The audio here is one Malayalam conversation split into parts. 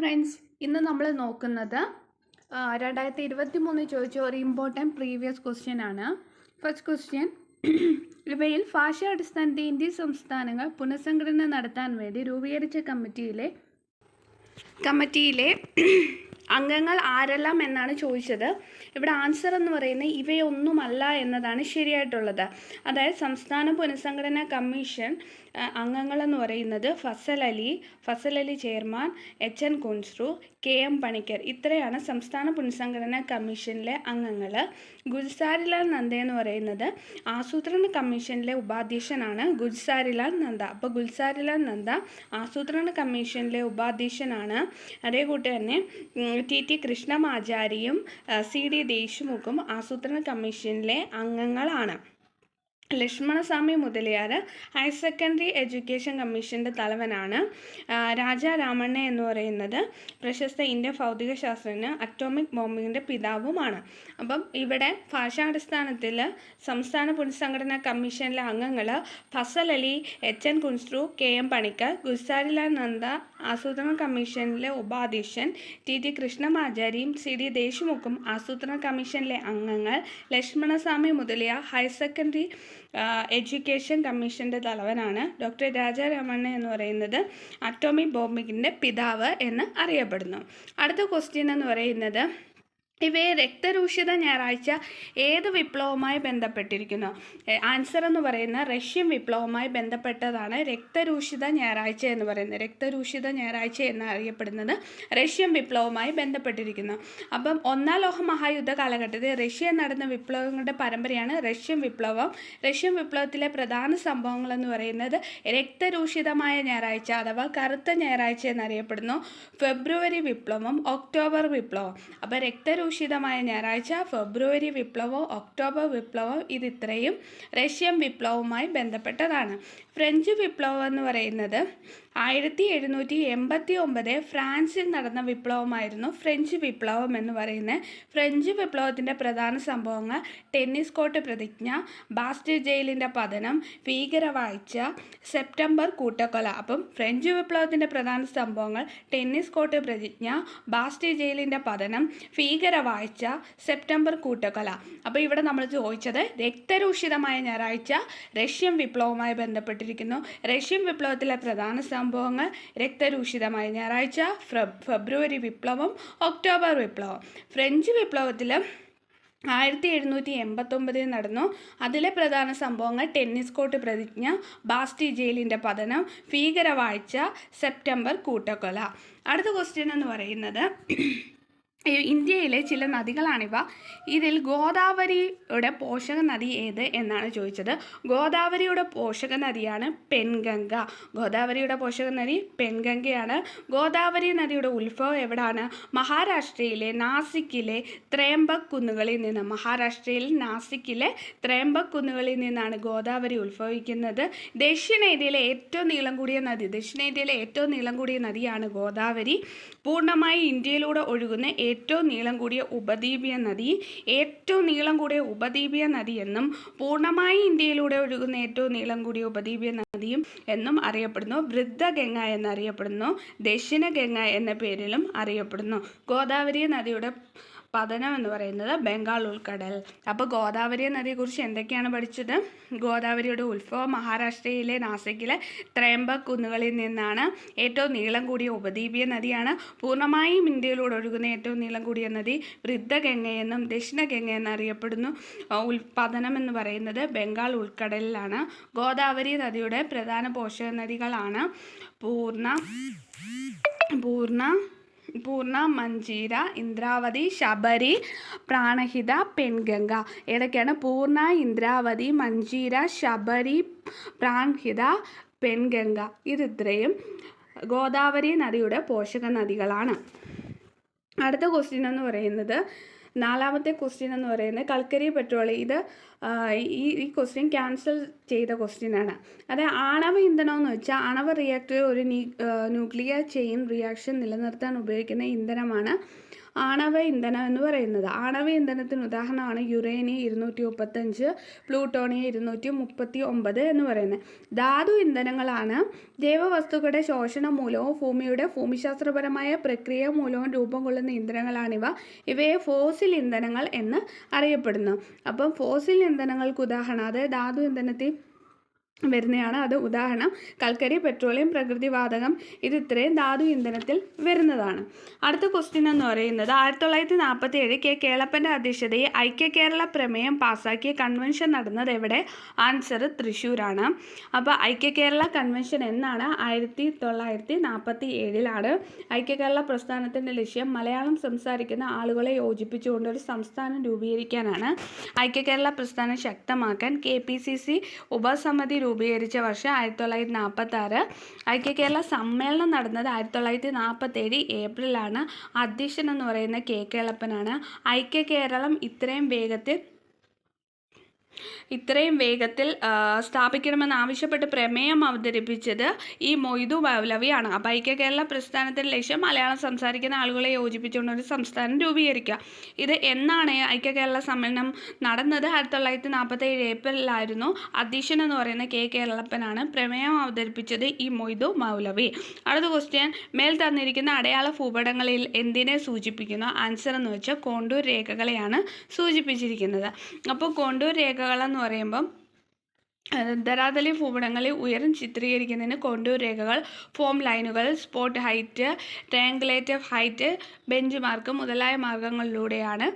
ഫ്രണ്ട്സ് ഇന്ന് നമ്മൾ നോക്കുന്നത് രണ്ടായിരത്തി ഇരുപത്തി മൂന്ന് ചോദിച്ച ഒരു ഇമ്പോർട്ടന്റ് പ്രീവിയസ് ക്വസ്റ്റ്യൻ ആണ്. ഫസ്റ്റ് ക്വസ്റ്റ്യൻ ഇവയിൽ ഭാഷ അടിസ്ഥാനത്തിൽ ഇന്ത്യൻ സംസ്ഥാനങ്ങൾ പുനഃസംഘടന നടത്താൻ വേണ്ടി രൂപീകരിച്ച കമ്മിറ്റിയിലെ കമ്മിറ്റിയിലെ അംഗങ്ങൾ ആരെല്ലാം എന്നാണ് ചോദിച്ചത്. ഇവിടെ ആൻസർ എന്ന് പറയുന്നത് ഇവയൊന്നുമല്ല എന്നതാണ് ശരിയായിട്ടുള്ളത്. അതായത് സംസ്ഥാന പുനഃസംഘടനാ കമ്മീഷൻ അംഗങ്ങളെന്ന് പറയുന്നത് Fazal Ali Fazal Ali chairman H N Kunzru K M Panikkar. ഇത്രയാണ് സംസ്ഥാന പുനഃസംഘടനാ കമ്മീഷനിലെ അംഗങ്ങൾ ഗുൽസാരിലാൽ നന്ദ എന്ന് പറയുന്നത് ആസൂത്രണ കമ്മീഷനിലെ ഉപാധ്യക്ഷനാണ് ഗുൽസാരിലാൽ നന്ദ. അപ്പോൾ ഗുൽസാരിലാൽ നന്ദ ആസൂത്രണ കമ്മീഷനിലെ ഉപാധ്യക്ഷനാണ്. അതേ കൂട്ടി തന്നെ ടി ടി കൃഷ്ണമാചാരിയും സി ഡി ദേശ്മുഖും ആസൂത്രണ കമ്മീഷനിലെ അംഗങ്ങളാണ്. Lakshmanaswami Mudaliar higher secondary education കമ്മീഷന്റെ തലവനാണ്. രാജാ രാമണ്ണ എന്ന് പറയുന്നത് പ്രശസ്ത ഇന്ത്യൻ ഭൗതിക ശാസ്ത്രജ്ഞ അറ്റോമിക് ബോംബിങ്ങിന്റെ പിതാവുമാണ്. അപ്പം ഇവിടെ ഭാഷാടിസ്ഥാനത്തിൽ സംസ്ഥാന പുനഃസംഘടനാ കമ്മീഷനിലെ അംഗങ്ങൾ Fazal Ali H N Kunzru K M Panikkar Gulzarilal Nanda ആസൂത്രണ കമ്മീഷനിലെ ഉപാധ്യക്ഷൻ ടി ടി കൃഷ്ണമാചാരിയും സി ഡി ദേശ്മുഖും ആസൂത്രണ കമ്മീഷനിലെ അംഗങ്ങൾ Lakshmanaswami Mudaliar higher secondary education കമ്മീഷന്റെ തലവനാണ് ഡോക്ടർ രാജാരാമണ്ണ എന്ന് പറയുന്നത് അറ്റോമിക് ബോംബിങ്ങിന്റെ പിതാവ് എന്ന് അറിയപ്പെടുന്നു. അടുത്ത ക്വസ്റ്റ്യൻ എന്ന് പറയുന്നത് ഇവയെ രക്തരൂഷിത ഞായറാഴ്ച ഏത് വിപ്ലവവുമായി ബന്ധപ്പെട്ടിരിക്കുന്നു? ആൻസർ എന്ന് പറയുന്ന റഷ്യൻ വിപ്ലവവുമായി ബന്ധപ്പെട്ടതാണ് രക്തരൂഷിത ഞായറാഴ്ച എന്ന് പറയുന്നത്. രക്തരൂഷിത ഞായറാഴ്ച എന്ന് അറിയപ്പെടുന്നത് റഷ്യൻ വിപ്ലവവുമായി ബന്ധപ്പെട്ടിരിക്കുന്നു. അപ്പം ഒന്നാം ലോക മഹായുദ്ധ കാലഘട്ടത്തിൽ റഷ്യ നടന്ന വിപ്ലവങ്ങളുടെ പരമ്പരയാണ് റഷ്യൻ വിപ്ലവം. റഷ്യൻ വിപ്ലവത്തിലെ പ്രധാന സംഭവങ്ങൾ എന്ന് പറയുന്നത് രക്തരൂഷിതമായ ഞായറാഴ്ച അഥവാ കറുത്ത ഞായറാഴ്ച എന്നറിയപ്പെടുന്നു. ഫെബ്രുവരി വിപ്ലവം ഒക്ടോബർ വിപ്ലവം. അപ്പോൾ രക്തരൂഷിതമായ ഞായറാഴ്ച ഫെബ്രുവരി വിപ്ലവോ ഒക്ടോബർ വിപ്ലവോ ഇത് ഇത്രയും റഷ്യൻ വിപ്ലവവുമായി ബന്ധപ്പെട്ടതാണ്. ഫ്രഞ്ച് വിപ്ലവം എന്ന് പറയുന്നത് ആയിരത്തി എഴുന്നൂറ്റി എൺപത്തി ഒമ്പത് ഫ്രാൻസിൽ നടന്ന വിപ്ലവമായിരുന്നു ഫ്രഞ്ച് വിപ്ലവം എന്ന് പറയുന്നത്. ഫ്രഞ്ച് വിപ്ലവത്തിന്റെ പ്രധാന സംഭവങ്ങൾ ടെന്നീസ് കോർട്ട് പ്രതിജ്ഞ ബാസ്റ്റ് ജയിലിന്റെ പതനം ഭീകരവാഴ്ച സെപ്റ്റംബർ കൂട്ടക്കൊല. അപ്പം ഫ്രഞ്ച് വിപ്ലവത്തിന്റെ പ്രധാന സംഭവങ്ങൾ ടെന്നീസ് കോർട്ട് പ്രതിജ്ഞ ബാസ്റ്റ് ജയിലിന്റെ പതനം ഭീകരവാഴ്ച സെപ്റ്റംബർ കൂട്ടക്കൊല. അപ്പോൾ ഇവിടെ നമ്മൾ ചോദിച്ചത് രക്തരൂഷിതമായ ഞായറാഴ്ച റഷ്യൻ വിപ്ലവവുമായി ബന്ധപ്പെട്ടിരിക്കുന്നു. റഷ്യൻ വിപ്ലവത്തിലെ പ്രധാന സംഭവങ്ങൾ രക്തരൂഷിതമായ ഞായറാഴ്ച ഫെബ് ഫെബ്രുവരി വിപ്ലവം ഒക്ടോബർ വിപ്ലവം. ഫ്രഞ്ച് വിപ്ലവത്തിൽ ആയിരത്തി എഴുന്നൂറ്റി എൺപത്തൊമ്പതിൽ നടന്നു. അതിലെ പ്രധാന സംഭവങ്ങൾ ടെന്നീസ് കോർട്ട് പ്രതിജ്ഞ ബാസ്റ്റി ജയിലിന്റെ പതനം ഭീകരവാഴ്ച സെപ്റ്റംബർ കൂട്ടക്കൊല. അടുത്ത ക്വസ്റ്റ്യൻ എന്ന് പറയുന്നത് ഇന്ത്യയിലെ ചില നദികളാണിവ. ഇതിൽ ഗോദാവരിയുടെ പോഷക നദി ഏത് എന്നാണ് ചോദിച്ചത്. ഗോദാവരിയുടെ പോഷക നദിയാണ് പെൺഗംഗ ഗോദാവരിയുടെ പോഷക നദി പെൺഗംഗയാണ് ഗോദാവരി നദിയുടെ ഉത്ഭവം എവിടാണ്? മഹാരാഷ്ട്രയിലെ നാസിക്കിലെ ത്രേംബക് കുന്നുകളിൽ നിന്ന്. മഹാരാഷ്ട്രയിൽ നാസിക്കിലെ ത്രേംബക് കുന്നുകളിൽ നിന്നാണ് ഗോദാവരി ഉത്ഭവിക്കുന്നത്. ദക്ഷിണേന്ത്യയിലെ ഏറ്റവും നീളം കൂടിയ നദി. ദക്ഷിണേന്ത്യയിലെ ഏറ്റവും നീളം കൂടിയ നദിയാണ് ഗോദാവരി. പൂർണമായി ഇന്ത്യയിലൂടെ ഒഴുകുന്ന ഏറ്റവും നീളം കൂടിയ ഉപദ്വീപിയ നദി ഏറ്റവും നീളം കൂടിയ ഉപദ്വീപിയ നദി എന്നും പൂർണമായി ഇന്ത്യയിലൂടെ ഒഴുകുന്ന ഏറ്റവും നീളം കൂടിയ ഉപദ്വീപിയ നദിയും എന്നും അറിയപ്പെടുന്നു. വൃദ്ധഗംഗ എന്നറിയപ്പെടുന്നു. ദക്ഷിണ ഗംഗ എന്ന പേരിലും അറിയപ്പെടുന്നു. ഗോദാവരി നദിയുടെ പതനം എന്ന് പറയുന്നത് ബംഗാൾ ഉൾക്കടൽ. അപ്പോൾ ഗോദാവരി നദിയെക്കുറിച്ച് എന്തൊക്കെയാണ് പഠിച്ചത്? ഗോദാവരിയുടെ ഉത്ഭവം മഹാരാഷ്ട്രയിലെ നാസിക്കിലെ ത്രയംബക് കുന്നുകളിൽ നിന്നാണ്. ഏറ്റവും നീളം കൂടിയ ഉപദ്വീപീയ നദിയാണ്. പൂർണമായും ഇന്ത്യയിലൂടെ ഒഴുകുന്ന ഏറ്റവും നീളം കൂടിയ നദി വൃദ്ധഗംഗയെന്നും ദക്ഷിണഗംഗ എന്നറിയപ്പെടുന്നു. ഉൽപാദനം എന്ന് പറയുന്നത് ബംഗാൾ ഉൾക്കടലിലാണ്. ഗോദാവരി നദിയുടെ പ്രധാന പോഷക നദികളാണ് പൂർണ പൂർണ പൂർണ മഞ്ചീര ഇന്ദ്രാവതി ശബരി പ്രാണഹിത പെൺഗംഗ. ഏതൊക്കെയാണ്? പൂർണ ഇന്ദ്രാവതി മഞ്ചീര ശബരി പ്രാൺഹിത പെൺഗംഗ. ഇത് ഇത്രയും. ഗോദാവരി നദിയുടെ പോഷക നദികളാണ് അടുത്ത ക്വസ്റ്റ്യൻ എന്ന് പറയുന്നത് നാലാമത്തെ ക്വസ്റ്റ്യൻ എന്ന് പറയുന്നത് കൽക്കരി പെട്രോളിയം ഇത് ഈ ഈ ക്വസ്റ്റ്യൻ ക്യാൻസൽ ചെയ്ത ക്വസ്റ്റ്യൻ ആണ്. അതായത് ആണവ ഇന്ധനം എന്ന് വെച്ചാൽ ആണവ റിയാക്ടർ ഒരു ന്യൂക്ലിയർ ചെയിൻ റിയാക്ഷൻ നിലനിർത്താൻ ഉപയോഗിക്കുന്ന ഇന്ധനമാണ് ആണവ ഇന്ധനം എന്ന് പറയുന്നത്. ആണവ ഇന്ധനത്തിന് ഉദാഹരണമാണ് യുറേനിയം ഇരുന്നൂറ്റി മുപ്പത്തഞ്ച് പ്ലൂട്ടോണിയം ഇരുന്നൂറ്റി മുപ്പത്തി ഒമ്പത് എന്ന് പറയുന്നത്. ധാതു ഇന്ധനങ്ങളാണ് ജൈവവസ്തുക്കളുടെ ശോഷണം മൂലവും ഭൂമിയുടെ ഭൂമിശാസ്ത്രപരമായ പ്രക്രിയ മൂലവും രൂപം കൊള്ളുന്ന ഇന്ധനങ്ങളാണിവ ഇവയെ ഫോസിൽ ഇന്ധനങ്ങൾ എന്ന് അറിയപ്പെടുന്നു. അപ്പം ഫോസിൽ ഇന്ധനങ്ങൾക്ക് ഉദാഹരണം അതായത് ധാതു ഇന്ധനത്തിൽ വരുന്നതാണ് അത് ഉദാഹരണം കൽക്കരി പെട്രോളിയം പ്രകൃതിവാതകം ഇത് ഇത്രയും ധാതു ഇന്ധനത്തിൽ വരുന്നതാണ്. അടുത്ത ക്വസ്റ്റ്യൻ എന്ന് പറയുന്നത് ആയിരത്തി തൊള്ളായിരത്തി നാൽപ്പത്തി ഏഴ് കെ. കേളപ്പന്റെ അധ്യക്ഷതയിൽ ഐക്യ കേരള പ്രമേയം പാസ്സാക്കിയ കൺവെൻഷൻ നടന്നത് എവിടെ? ആൻസർ തൃശ്ശൂരാണ്. അപ്പോൾ ഐക്യ കേരള കൺവെൻഷൻ എന്നാണ്? ആയിരത്തി തൊള്ളായിരത്തി നാൽപ്പത്തി ഏഴിലാണ് ഐക്യ കേരള പ്രസ്ഥാനത്തിന്റെ ലക്ഷ്യം മലയാളം സംസാരിക്കുന്ന ആളുകളെ യോജിപ്പിച്ചുകൊണ്ട് ഒരു സംസ്ഥാനം രൂപീകരിക്കാനാണ്. ഐക്യ കേരള പ്രസ്ഥാനം ശക്തമാക്കാൻ കെ പി സി സി ഉപസമിതി രൂപീകരിച്ച വർഷം ആയിരത്തി തൊള്ളായിരത്തി നാൽപ്പത്തി ആറ് ഐക്യ കേരള സമ്മേളനം നടന്നത് ആയിരത്തി തൊള്ളായിരത്തി നാൽപ്പത്തേഴ് ഏപ്രിലാണ്. അധ്യക്ഷൻ എന്ന് പറയുന്ന കെ കേളപ്പനാണ്. ഐക്യ കേരളം ഇത്രയും വേഗത്തിൽ ഇത്രയും വേഗത്തിൽ സ്ഥാപിക്കണമെന്ന് ആവശ്യപ്പെട്ട് പ്രമേയം അവതരിപ്പിച്ചത് ഈ മൊയ്തു മൗലവിയാണ് അപ്പോൾ ഐക്യ കേരള പ്രസ്ഥാനത്തിന്റെ ലക്ഷ്യം മലയാളം സംസാരിക്കുന്ന ആളുകളെ യോജിപ്പിച്ചുകൊണ്ട് ഒരു സംസ്ഥാനം രൂപീകരിക്കുക. ഇത് എന്നാണ് ഐക്യ കേരള സമ്മേളനം നടന്നത്? ആയിരത്തി തൊള്ളായിരത്തി നാൽപ്പത്തി ഏഴ് ഏപ്രിലായിരുന്നു അധ്യക്ഷൻ എന്ന് പറയുന്ന കെ കേരളപ്പനാണ് പ്രമേയം അവതരിപ്പിച്ചത് ഈ മൊയ്തു മൗലവി അടുത്ത ക്വസ്റ്റ്യൻ മേൽ തന്നിരിക്കുന്ന അടയാള ഭൂപടങ്ങളിൽ എന്തിനെ സൂചിപ്പിക്കുന്നു? ആൻസർ എന്ന് വെച്ചാൽ കോണ്ടൂർ രേഖകളെയാണ് സൂചിപ്പിച്ചിരിക്കുന്നത്. അപ്പോൾ കോണ്ടൂർ രേഖകൾ എന്ന് പറയുമ്പം ധരാതലി ഭൂപടങ്ങളിൽ ഉയരം ചിത്രീകരിക്കുന്നതിന് കോണ്ടൂർ രേഖകൾ ഫോം ലൈനുകൾ spot height triangulated height bench mark മുതലായ മാർഗങ്ങളിലൂടെയാണ്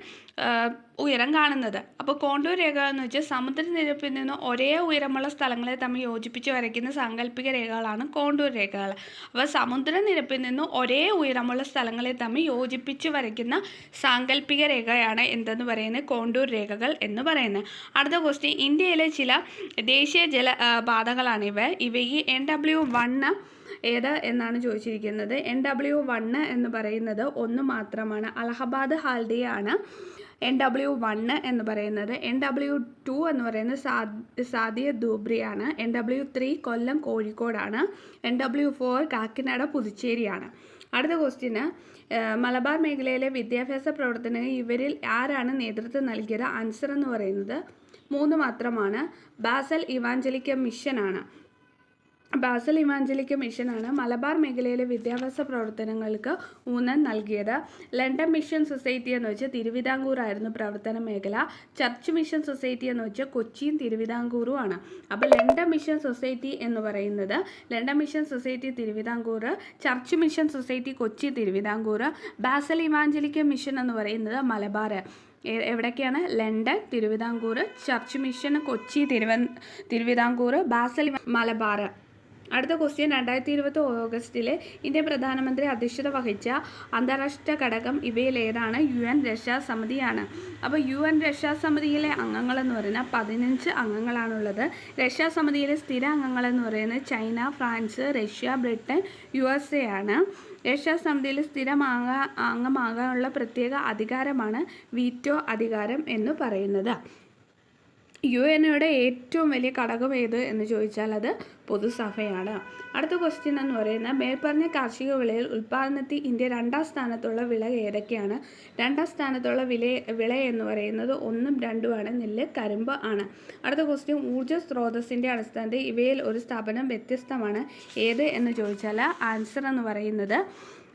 ഉയരം കാണുന്നത്. അപ്പോൾ കോണ്ടൂർ രേഖ എന്ന് വെച്ചാൽ സമുദ്രനിരപ്പിൽ നിന്ന് ഒരേ ഉയരമുള്ള സ്ഥലങ്ങളെ തമ്മിൽ യോജിപ്പിച്ച് വരയ്ക്കുന്ന സാങ്കല്പിക രേഖകളാണ് കോണ്ടൂർ രേഖകൾ. അപ്പോൾ സമുദ്രനിരപ്പിൽ നിന്ന് ഒരേ ഉയരമുള്ള സ്ഥലങ്ങളെ തമ്മിൽ യോജിപ്പിച്ച് വരയ്ക്കുന്ന സാങ്കല്പിക രേഖയാണ് എന്തെന്ന് പറയുന്നത്? കോണ്ടൂർ രേഖകൾ എന്ന് പറയുന്നത്. അടുത്ത ക്വസ്റ്റ്യൻ ഇന്ത്യയിലെ ചില ദേശീയ ജല പാതകളാണ് ഇവ. ഇവയിൽ എൻ ഡബ്ല്യു വണ്ണ് ഏത് എന്നാണ് ചോദിച്ചിരിക്കുന്നത്? എൻ ഡബ്ല്യു വണ്ണ് എന്ന് പറയുന്നത് ഒന്ന് മാത്രമാണ്. അലഹബാദ് ഹാൽഡിയാണ് എൻ ഡബ്ല്യു വണ്ണ് എന്ന് പറയുന്നത് എൻ ഡബ്ല്യു ടു എന്ന് പറയുന്നത് സാദിയ ദൂബ്രിയാണ്. എൻ ഡബ്ല്യു ത്രീ കൊല്ലം കോഴിക്കോടാണ്. എൻ ഡബ്ല്യു ഫോർ കാക്കിനാട പുതുച്ചേരിയാണ്. അടുത്ത ക്വസ്റ്റ്യന് മലബാർ മേഖലയിലെ വിദ്യാഭ്യാസ പ്രവർത്തനങ്ങൾ ഇവരിൽ ആരാണ് നേതൃത്വം നൽകിയത്? ആൻസർ എന്ന് പറയുന്നത് മൂന്ന് മാത്രമാണ്. ബാസൽ ഇവാഞ്ചലിക്ക മിഷനാണ്. ബാസൽ ഇവാഞ്ചലിക്ക മിഷനാണ് മലബാർ മേഖലയിലെ വിദ്യാഭ്യാസ പ്രവർത്തനങ്ങൾക്ക് ഊന്നൽ നൽകിയത്. ലണ്ടൻ മിഷൻ സൊസൈറ്റി എന്ന് വെച്ചാൽ തിരുവിതാംകൂർ ആയിരുന്നു പ്രവർത്തന മേഖല. ചർച്ച് മിഷൻ സൊസൈറ്റി എന്ന് വെച്ചാൽ കൊച്ചിയും തിരുവിതാംകൂറും ആണ്. അപ്പോൾ ലണ്ടൻ മിഷൻ സൊസൈറ്റി എന്ന് പറയുന്നത് London mission society Thiruvithamkoor church mission society Kochi Thiruvithamkoor Basel evangelical mission എന്ന് പറയുന്നത് മലബാർ. എവിടെയൊക്കെയാണ് London Thiruvithamkoor church mission Kochi തിരുവ തിരുവിതാംകൂർ ബാസൽ മലബാർ. അടുത്ത ക്വസ്റ്റ്യൻ രണ്ടായിരത്തി ഇരുപത്തി ഓഗസ്റ്റിൽ ഇന്ത്യൻ പ്രധാനമന്ത്രി അധ്യക്ഷത വഹിച്ച അന്താരാഷ്ട്ര ഘടകം ഇവയിൽ ഏതാണ് യു എൻ രക്ഷാസമിതിയാണ് അപ്പോൾ യു എൻ രക്ഷാസമിതിയിലെ അംഗങ്ങളെന്ന് പറയുന്നത് പതിനഞ്ച് അംഗങ്ങളാണുള്ളത്. രക്ഷാസമിതിയിലെ സ്ഥിര അംഗങ്ങളെന്ന് പറയുന്നത് China France Russia Britain U S A ആണ് രക്ഷാസമിതിയിൽ സ്ഥിരമാകാ അംഗമാകാനുള്ള പ്രത്യേക അധികാരമാണ് വീറ്റോ അധികാരം എന്ന് പറയുന്നത്. യു എൻ ഏറ്റവും വലിയ ഘടകം ഏത് എന്ന് ചോദിച്ചാൽ അത് പൊതുസഭയാണ്. അടുത്ത ക്വസ്റ്റ്യൻ എന്ന് പറയുന്നത് മേൽപ്പറഞ്ഞ കാർഷിക വിളയിൽ ഉൽപ്പാദനത്തിൽ ഇന്ത്യ രണ്ടാം സ്ഥാനത്തുള്ള വിള ഏതൊക്കെയാണ്? രണ്ടാം സ്ഥാനത്തുള്ള വില വിള എന്ന് പറയുന്നത് ഒന്നും രണ്ടുമാണ് നെല്ല് കരിമ്പ് ആണ്. അടുത്ത ക്വസ്റ്റ്യൻ ഊർജ സ്രോതസ്സിന്റെ അടിസ്ഥാനത്തിൽ ഇവയിൽ ഒരു സ്ഥാപനം വ്യത്യസ്തമാണ്. ഏത് എന്ന് ചോദിച്ചാൽ ആൻസർ എന്ന് പറയുന്നത്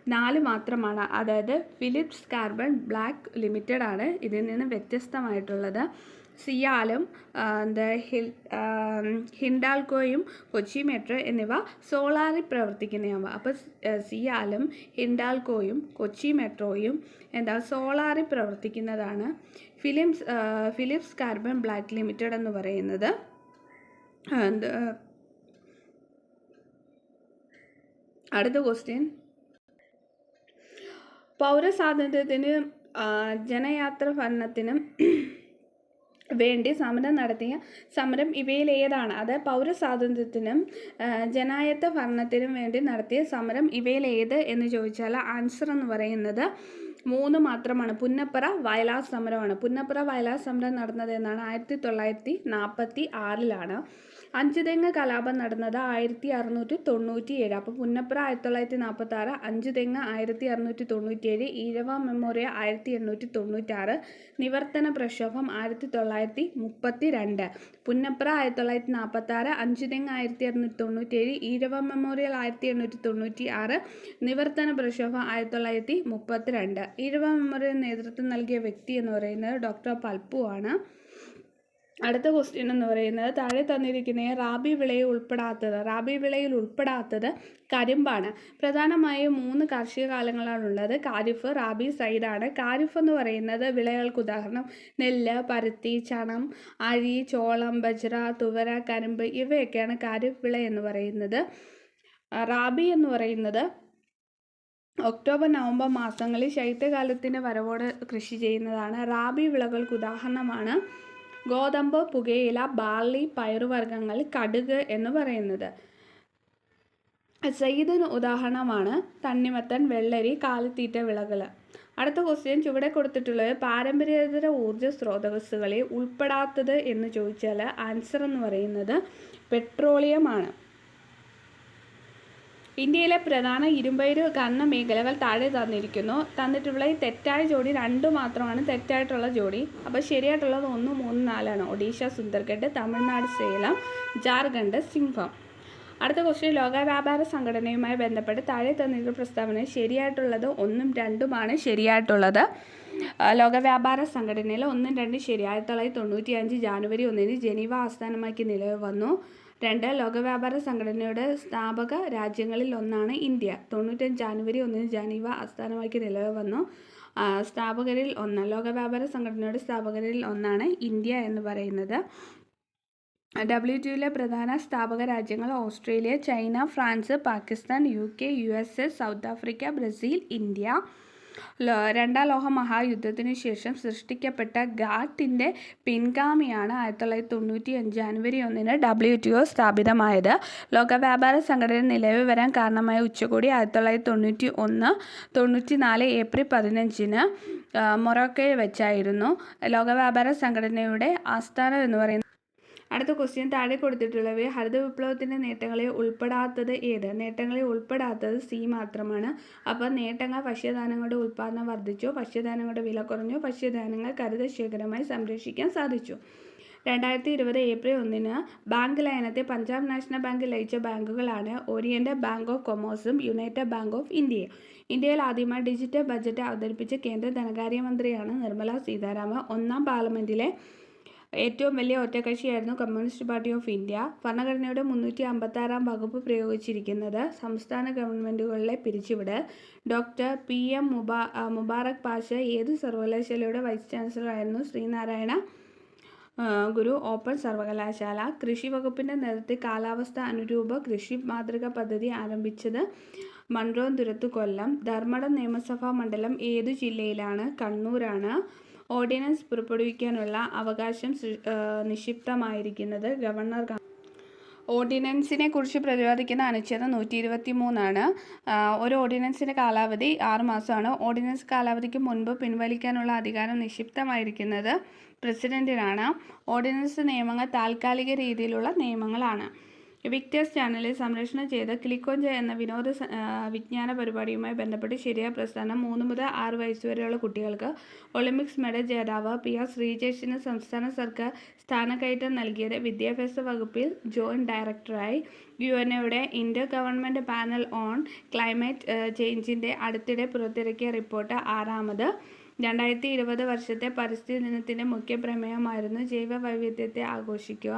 നാല് മാത്രമാണ്. അതായത് ഫിലിപ്സ് കാർബൺ ബ്ലാക്ക് ലിമിറ്റഡ് ആണ് ഇതിൽ നിന്ന് വ്യത്യസ്തമായിട്ടുള്ളത്. സിയാലും എന്താ ഹിൻഡാൽക്കോയും കൊച്ചി മെട്രോ എന്നിവ സോളാറിൽ പ്രവർത്തിക്കുന്നവ അപ്പോൾ സിയാലും ഹിൻഡാൽക്കോയും കൊച്ചി മെട്രോയും എന്താ സോളാറിൽ പ്രവർത്തിക്കുന്നതാണ് films Philips carbon black limited എന്ന് പറയുന്നത്. അടുത്ത ക്വസ്റ്റ്യൻ. പൗരസ്വാതന്ത്ര്യത്തിന് ജനയാത്ര ഭരണത്തിനും വേണ്ടി സമരം നടത്തിയ സമരം ഇവയിലേതാണ്. അത് പൗരസ്വാതന്ത്ര്യത്തിനും ജനായത്ത ഭരണത്തിനും വേണ്ടി നടത്തിയ സമരം ഇവയിലേത് എന്ന് ചോദിച്ചാൽ ആൻസർ എന്ന് പറയുന്നത് മൂന്ന് മാത്രമാണ്. പുന്നപ്പറ വയലാർ സമരമാണ്. പുന്നപ്പറ വയലാർ സമരം നടന്നത് എന്നാണ് ആയിരത്തി തൊള്ളായിരത്തി നാൽപ്പത്തി ആറിലാണ്. അഞ്ചുതെങ്ങ് കലാപം നടന്നത് ആയിരത്തി അറുന്നൂറ്റി തൊണ്ണൂറ്റി ഏഴ് അപ്പോൾ പുന്നപ്ര ആയിരത്തി തൊള്ളായിരത്തി നാൽപ്പത്തി ആറ് അഞ്ചുതെങ്ങ് ആയിരത്തി അറുന്നൂറ്റി തൊണ്ണൂറ്റി ഏഴ് ഈഴവ മെമ്മോറിയൽ ആയിരത്തി എണ്ണൂറ്റി തൊണ്ണൂറ്റാറ് നിവർത്തന പ്രക്ഷോഭം ആയിരത്തി തൊള്ളായിരത്തി മുപ്പത്തി രണ്ട് പുന്നപ്ര ആയിരത്തി തൊള്ളായിരത്തി നാൽപ്പത്തി ആറ് അഞ്ചുതെങ്ങ് ആയിരത്തി അറുന്നൂറ്റി തൊണ്ണൂറ്റി ഏഴ് ഈഴവ മെമ്മോറിയൽ ആയിരത്തി എണ്ണൂറ്റി തൊണ്ണൂറ്റി ആറ് നിവർത്തന പ്രക്ഷോഭം ആയിരത്തി തൊള്ളായിരത്തി മുപ്പത്തി രണ്ട് ഈഴവ മെമ്മോറിയൽ നേതൃത്വം നൽകിയ വ്യക്തി എന്ന് പറയുന്നത് ഡോക്ടർ പൽപ്പു ആണ്. അടുത്ത ക്വസ്റ്റ്യൻ എന്ന് പറയുന്നത് താഴെ തന്നിരിക്കുന്ന റാബി വിളയിൽ ഉൾപ്പെടാത്തത് റാബി വിളയിൽ ഉൾപ്പെടാത്തത് കരിമ്പാണ്. പ്രധാനമായും മൂന്ന് കാർഷിക കാലങ്ങളാണുള്ളത് കാരിഫ് റാബി സൈഡാണ് കാരിഫ് എന്ന് പറയുന്നത് വിളകൾക്ക് ഉദാഹരണം നെല്ല് പരുത്തി ചണം അരി ചോളം ബജ്ര തുവര കരിമ്പ് ഇവയൊക്കെയാണ് കാരിഫ് വിള എന്ന് പറയുന്നത്. റാബി എന്ന് പറയുന്നത് ഒക്ടോബർ നവംബർ മാസങ്ങളിൽ ശൈത്യകാലത്തിന്റെ വരവോടെ കൃഷി ചെയ്യുന്നതാണ്. റാബി വിളകൾക്ക് ഉദാഹരണമാണ് ഗോതമ്പ് പുകയില ബാർലി പയറുവർഗങ്ങൾ കടുക് എന്ന് പറയുന്നത്. സെയ്ദിന് ഉദാഹരണമാണ് തണ്ണിമത്തൻ വെള്ളരി കാലിത്തീറ്റ വിളകൾ അടുത്ത ക്വസ്റ്റ്യൻ ചുവടെ കൊടുത്തിട്ടുള്ളത് പാരമ്പര്യേതര ഊർജ സ്രോതസ്സുകളിൽ ഉൾപ്പെടാത്തത് എന്ന് ചോദിച്ചാൽ ആൻസർ എന്ന് പറയുന്നത് പെട്രോളിയം ആണ്. ഇന്ത്യയിലെ പ്രധാന ഇരുമ്പയിര് ഖനന മേഖലകൾ താഴെ തന്നിരിക്കുന്നു. തന്നിട്ടുള്ള ഈ തെറ്റായ ജോഡി രണ്ട് മാത്രമാണ്. തെറ്റായിട്ടുള്ള ജോഡി. അപ്പോൾ ശരിയായിട്ടുള്ളത് ഒന്ന് മൂന്ന് നാലാണ്. ഒഡീഷ സുന്ദർഗഡ് തമിഴ്നാട് സേലം ജാർഖണ്ഡ് സിംഹം. അടുത്ത ക്വസ്റ്റ്യൻ ലോക വ്യാപാര സംഘടനയുമായി ബന്ധപ്പെട്ട് താഴെ തന്നിട്ടുള്ള പ്രസ്താവന ശരിയായിട്ടുള്ളത് ഒന്നും രണ്ടുമാണ് ശരിയായിട്ടുള്ളത്. ലോക വ്യാപാര സംഘടനയിൽ ഒന്നും രണ്ടും ശരി ആയിരത്തി തൊള്ളായിരത്തി തൊണ്ണൂറ്റി അഞ്ച് ജാനുവരി ഒന്നിന് ജനീവ ആസ്ഥാനമാക്കി നിലവിൽ വന്നു. രണ്ട് ലോക വ്യാപാര സംഘടനയുടെ സ്ഥാപക രാജ്യങ്ങളിൽ ഒന്നാണ് ഇന്ത്യ. തൊണ്ണൂറ്റഞ്ച് ജാനുവരി ഒന്നിന് ജനീവ ആസ്ഥാനമാക്കി നിലവിൽ വന്നു. സ്ഥാപകരിൽ ഒന്ന് ലോക വ്യാപാര സംഘടനയുടെ സ്ഥാപകരിൽ ഒന്നാണ് ഇന്ത്യ എന്ന് പറയുന്നത്. ഡബ്ല്യു ടിയിലെ പ്രധാന സ്ഥാപക രാജ്യങ്ങൾ Australia China France Pakistan U K U S A South Africa Brazil India. രണ്ടാം ലോഹ മഹായുദ്ധത്തിനു ശേഷം സൃഷ്ടിക്കപ്പെട്ട ഗാട്ടിന്റെ പിൻഗാമിയാണ് ആയിരത്തി തൊള്ളായിരത്തി തൊണ്ണൂറ്റി അഞ്ച് ജനുവരി ഒന്നിന് ഡബ്ല്യു ടി ഒ സ്ഥാപിതമായത്. ലോക വ്യാപാര സംഘടന നിലവിൽ വരാൻ കാരണമായ ഉച്ചകോടി ആയിരത്തി തൊള്ളായിരത്തി തൊണ്ണൂറ്റി ഒന്ന് തൊണ്ണൂറ്റി നാല് ഏപ്രിൽ പതിനഞ്ചിന് മൊറോക്കോയിൽ വെച്ചായിരുന്നു. ലോക വ്യാപാര സംഘടനയുടെ ആസ്ഥാനം എന്ന് പറയുന്നത് അടുത്ത ക്വസ്റ്റ്യൻ താഴെ കൊടുത്തിട്ടുള്ളവ ഹരിത വിപ്ലവത്തിന്റെ നേട്ടങ്ങളിൽ ഉൾപ്പെടാത്തത് ഏത്? നേട്ടങ്ങളിൽ ഉൾപ്പെടാത്തത് സി മാത്രമാണ്. അപ്പോൾ നേട്ടങ്ങൾ ഭക്ഷ്യധാനങ്ങളുടെ ഉൽപ്പാദനം വർദ്ധിച്ചു ഭക്ഷ്യധാനങ്ങളുടെ വില കുറഞ്ഞു ഭക്ഷ്യധാനങ്ങൾ കരുത ശേഖരമായി സംരക്ഷിക്കാൻ സാധിച്ചു. രണ്ടായിരത്തി ഇരുപത് ഏപ്രിൽ ഒന്നിന് ബാങ്ക് ലയനത്തെ പഞ്ചാബ് നാഷണൽ ബാങ്ക് ലയിച്ച ബാങ്കുകളാണ് ഓറിയന്റൽ ബാങ്ക് ഓഫ് കൊമേഴ്സും യുണൈറ്റഡ് ബാങ്ക് ഓഫ് ഇന്ത്യയും. ഇന്ത്യയിൽ ആദ്യമായി ഡിജിറ്റൽ ബജറ്റ് അവതരിപ്പിച്ച കേന്ദ്ര ധനകാര്യമന്ത്രിയാണ് നിർമ്മല സീതാരാമൻ. ഒന്നാം പാർലമെന്റിലെ ഏറ്റവും വലിയ ഒറ്റക്കക്ഷിയായിരുന്നു കമ്മ്യൂണിസ്റ്റ് പാർട്ടി ഓഫ് ഇന്ത്യ. ഭരണഘടനയുടെ മുന്നൂറ്റി അമ്പത്താറാം വകുപ്പ് പ്രയോഗിച്ചിരിക്കുന്നത് സംസ്ഥാന ഗവൺമെന്റുകളിലെ പിരിച്ചുവിടൽ. ഡോക്ടർ പി എം മുബാ മുബാറക് പാഷ ഏത് സർവകലാശാലയുടെ വൈസ് ചാൻസലറായിരുന്നു ശ്രീനാരായണ ഗുരു ഓപ്പൺ സർവകലാശാല. കൃഷി വകുപ്പിന്റെ നേതൃത്വത്തിൽ കാലാവസ്ഥ അനുരൂപ കൃഷി മാതൃക പദ്ധതി ആരംഭിച്ചത് മൺറോൻ ദുരത്ത് കൊല്ലം. ധർമ്മടം നിയമസഭാ മണ്ഡലം ഏതു ജില്ലയിലാണ്? കണ്ണൂരാണ്. ഓർഡിനൻസ് പുറപ്പെടുവിക്കാനുള്ള അവകാശം നിക്ഷിപ്തമായിരിക്കുന്നത് ഗവർണർ ഓർഡിനൻസിനെ കുറിച്ച് പ്രതിപാദിക്കുന്ന അനുച്ഛേദം നൂറ്റി ഇരുപത്തി മൂന്നാണ് ഒരു ഓർഡിനൻസിന്റെ കാലാവധി ആറ് മാസമാണ്. ഓർഡിനൻസ് കാലാവധിക്ക് മുൻപ് പിൻവലിക്കാനുള്ള അധികാരം നിക്ഷിപ്തമായിരിക്കുന്നത് പ്രസിഡന്റിനാണ്. ഓർഡിനൻസ് നിയമങ്ങൾ താൽക്കാലിക രീതിയിലുള്ള നിയമങ്ങളാണ്. വിക്ടേഴ്സ് ചാനലിൽ സംരക്ഷണം ചെയ്ത ക്ലിക്കോഞ്ച എന്ന വിനോദ വിജ്ഞാന പരിപാടിയുമായി ബന്ധപ്പെട്ട് ശരിയായ പ്രസ്ഥാനം മൂന്ന് മുതൽ ആറ് വയസ്സുവരെയുള്ള കുട്ടികൾക്ക് ഒളിമ്പിക്സ് മെഡൽ ജേതാവ് പി ആർ ശ്രീജേഷിന് സംസ്ഥാന സർക്കാർ സ്ഥാനക്കയറ്റം നൽകിയത് വിദ്യാഭ്യാസ വകുപ്പിൽ ജോയിന്റ് ഡയറക്ടറായി. യു എൻ എയുടെ inter government panel on climate ചേഞ്ചിന്റെ അടുത്തിടെ പുറത്തിറക്കിയ റിപ്പോർട്ട് ആറാമത്. രണ്ടായിരത്തി ഇരുപത് വർഷത്തെ പരിസ്ഥിതി ദിനത്തിന്റെ മുഖ്യ പ്രമേയമായിരുന്നു ജൈവ വൈവിധ്യത്തെ ആഘോഷിക്കുക.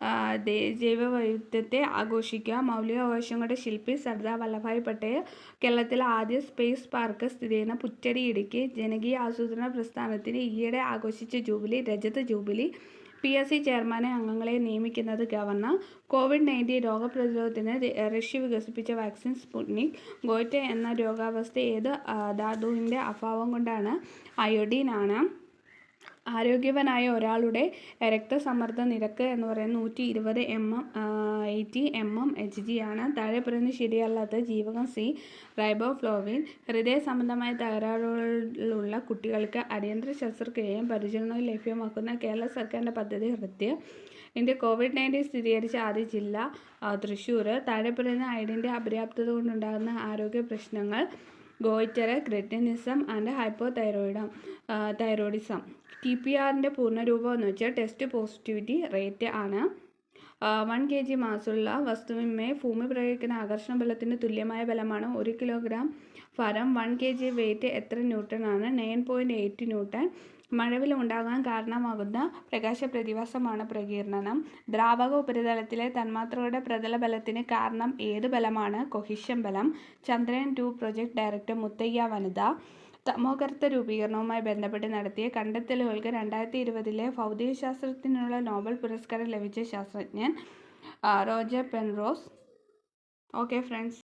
ആ, ദേ- ജൈവ വൈവിധ്യത്തെ ആഘോഷിക്കുക മൗലികാവകാശങ്ങളുടെ ശില്പി സർദാർ വല്ലഭായ് പട്ടേൽ കേരളത്തിലെ ആദ്യ സ്പേസ് പാർക്ക് സ്ഥിതി ചെയ്യുന്ന പുറ്റടി ഇടുക്കി ജനകീയ ആസൂത്രണ പ്രസ്ഥാനത്തിന് ഈയിടെ ആഘോഷിച്ച ജൂബിലി രജത ജൂബിലി. പി എസ് സി ചെയർമാനെ അംഗങ്ങളെ നിയമിക്കുന്നത് ഗവർണർ. കോവിഡ് നയന്റീൻ രോഗപ്രതിരോധത്തിന് റഷ്യ വികസിപ്പിച്ച വാക്സിൻ സ്പുട്നിക്. ഗോയ്റ്റ എന്ന രോഗാവസ്ഥ ഏത് ധാതുവിന്റെ അഭാവം കൊണ്ടാണ്? അയോഡീനാണ് ആരോഗ്യവാനായ ഒരാളുടെ രക്തസമ്മർദ്ദ നിരക്ക് എന്ന് പറയുന്നത് നൂറ്റി ഇരുപത് M M eighty M M H G ആണ്. താഴെ പറയുന്ന ശരിയല്ലാത്ത ജീവകം സി റൈബോഫ്ലോവിൻ. ഹൃദയ സംബന്ധമായ തകരാറുകളിലുള്ള കുട്ടികൾക്ക് അടിയന്തര ശസ്ത്രക്രിയയും പരിചരണവും ലഭ്യമാക്കുന്ന കേരള സർക്കാരിന്റെ പദ്ധതി ഹൃദയ. ഇന്ത്യ കോവിഡ് നയന്റീൻ സ്ഥിരീകരിച്ച ആദ്യ ജില്ല തൃശ്ശൂർ താഴെ പറയുന്ന അയഡിന്റെ അപര്യാപ്തത കൊണ്ടുണ്ടാകുന്ന ആരോഗ്യ പ്രശ്നങ്ങൾ goitre cretinism and hypothyroidism thyroidism. T P ആറിന്റെ പൂർണരൂപം എന്ന് വെച്ചാൽ ടെസ്റ്റ് പോസിറ്റിവിറ്റി റേറ്റ് ആണ്. വൺ കെ ജി മാസുള്ള വസ്തുവിന്മേൽ ഭൂമി പ്രയോഗിക്കുന്ന ആകർഷണ ബലത്തിന് തുല്യമായ ബലമാണ്. ഒരു കിലോഗ്രാം ഫലം വൺ കെ ജി വെയിറ്റ് എത്ര ന്യൂട്ടൺ ആണ്? Nine point eight newton. മഴവിൽ ഉണ്ടാകാൻ കാരണമാകുന്ന പ്രകാശ പ്രതിഭാസമാണ് പ്രകീർണനം. ദ്രാവക ഉപരിതലത്തിലെ തന്മാത്രകളുടെ പ്രതല ബലത്തിന് കാരണം ഏത് ബലമാണ്? കൊഹിഷൻ ബലം. Chandrayaan two project director Muthayya Vanitha. തമോഗർത്ത രൂപീകരണവുമായി ബന്ധപ്പെട്ട് നടത്തിയ കണ്ടെത്തലുകൾക്ക് രണ്ടായിരത്തി ഇരുപതിലെ ഭൗതികശാസ്ത്രത്തിനുള്ള നോബൽ പുരസ്കാരം ലഭിച്ച ശാസ്ത്രജ്ഞൻ റോജർ പെൻറോസ്. Okay friends